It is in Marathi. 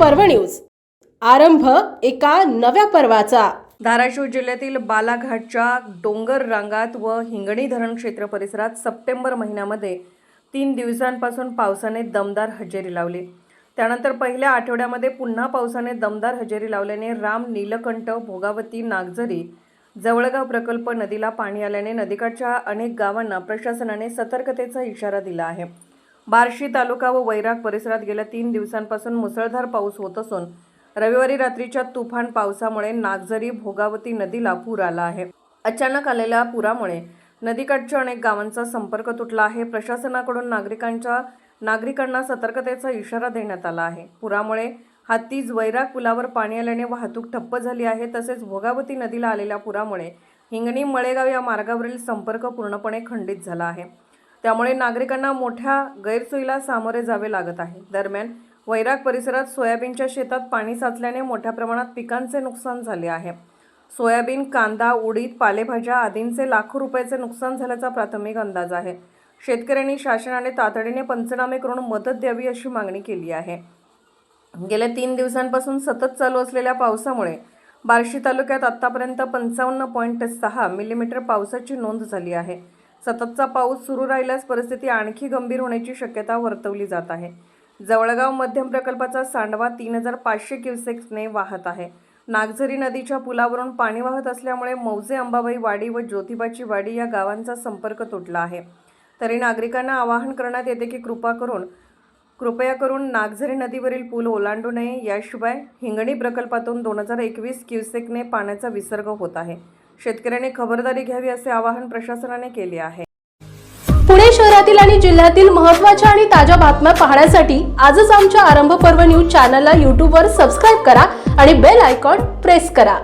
पर्व न्यूज. आरंभ एका नव्या पर्वाचा. धाराशिव जिल्ह्यातील बालाघाटच्या डोंगर रांगात व हिंगणी धरण क्षेत्र परिसरात सप्टेंबर महिन्यामध्ये तीन दिवसांपासून पावसाने दमदार हजेरी लावली. त्यानंतर पहिल्या आठवड्यामध्ये पुन्हा पावसाने दमदार हजेरी लावल्याने राम नीलकंठ भोगावती नागझरी जवळगाव प्रकल्प नदीला पाणी आल्याने नदीकाठच्या अनेक गावांना प्रशासनाने सतर्कतेचा इशारा दिला आहे. बार्शी तालुका व वैराग परिसरात गेल्या तीन दिवसांपासून मुसळधार पाऊस होत असून रविवारी रात्रीच्या तुफान पावसामुळे नागझरी भोगावती नदीला पूर आला आहे. अचानक आलेल्या पुरामुळे नदीकाठच्या अनेक गावांचा संपर्क तुटला आहे. प्रशासनाकडून नागरिकांच्या नागरिकांना सतर्कतेचा इशारा देण्यात आला आहे. पुरामुळे हातीज वैराग पुलावर पाणी आल्याने वाहतूक ठप्प झाली आहे. तसेच भोगावती नदीला आलेल्या पुरामुळे हिंगणी मळेगाव या मार्गावरील संपर्क पूर्णपणे खंडित झाला आहे. त्यामुळे नागरिकांना मोठ्या गैरसोयीला सामोरे जावे लागत आहे. दरम्यान वैराग परिसरात सोयाबीनच्या शेतात पाणी साचल्याने मोठ्या प्रमाणात पिकांचे नुकसान झाले आहे. सोयाबीन कांदा उडीद पालेभाज्या आदींचे लाखो रुपयाचे नुकसान झाल्याचा प्राथमिक अंदाज आहे. शेतकऱ्यांनी शासनाने तातडीने पंचनामे करून मदत द्यावी अशी मागणी केली आहे. गेल्या तीन दिवसांपासून सतत चालू असलेल्या पावसामुळे बार्शी तालुक्यात आतापर्यंत पंचावन्न पॉईंट सहा मिलीमीटर पावसाची नोंद झाली आहे. सततचा पाऊस सुरू राहिल्यास परिस्थिती आणखी गंभीर होण्याची शक्यता वर्तवली जात आहे. जवळगाव मध्यम प्रकल्पाचा सांडवा तीन हजार पाचशे क्युसेक्सने वाहत आहे. नागझरी नदीच्या पुलावरून पाणी वाहत असल्यामुळे मौजे अंबाबाई वाडी व ज्योतिबाची वाडी या गावांचा संपर्क तुटला आहे. तरी नागरिकांना आवाहन करण्यात येते की कृपा करून कृपया करून नागझरी नदीवरील पूल ओलांडू नये. याशिवाय हिंगणी प्रकल्पातून दोन हजार एकवीस क्युसेकने पाण्याचा विसर्ग होत आहे. शेतकऱ्यांनी खबरदारी घ्यावी असे आवाहन प्रशासनाने केले आहे. पुणे शहरातील आणि जिल्ह्यातील महत्त्वाच्या आणि ताज्या बातम्या पाहण्यासाठी आजच आमच्या आरंभ पर्व न्यूज चॅनलला यूट्यूबवर सबस्क्राईब करा आणि बेल आयकॉन प्रेस करा.